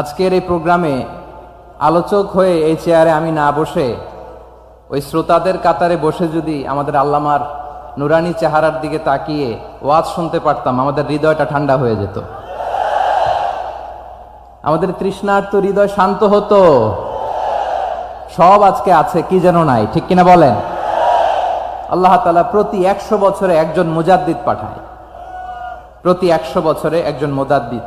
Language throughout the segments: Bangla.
আজকের এই প্রোগ্রামে আলোচক হয়ে এই চেয়ারে আমি না বসে, ওই শ্রোতাদের কাতারে বসে যদি আমাদের আল্লামার নুরানি চেহারার দিকে তাকিয়ে ওয়াজ শুনতে পারতাম, আমাদের হৃদয়টা ঠান্ডা হয়ে যেত। আমাদের তৃষ্ণার্ত হৃদয় শান্ত হতো। সব আজকে আছে, কি যেন নাই, ঠিক কিনা বলেন? আল্লাহ তালা প্রতি একশো বছরে একজন মুজাদ্দিদ পাঠায়। প্রতি একশো বছরে একজন মুজাদ্দিদ।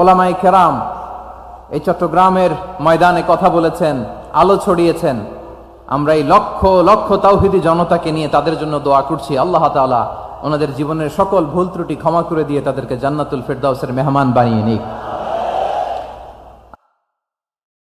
ওলামাই কেরাম এই চট্টগ্রামের ময়দানে কথা বলেছেন, আলো ছড়িয়েছেন। আমরা এই লক্ষ লক্ষ তাওহিদি জনতাকে নিয়ে তাদের জন্য দোয়া করছি। আল্লাহ তালা ওনাদের জীবনের সকল ভুল ত্রুটি ক্ষমা করে দিয়ে তাদেরকে জান্নাতুল ফেরদাউসের মেহমান বানিয়ে নিক।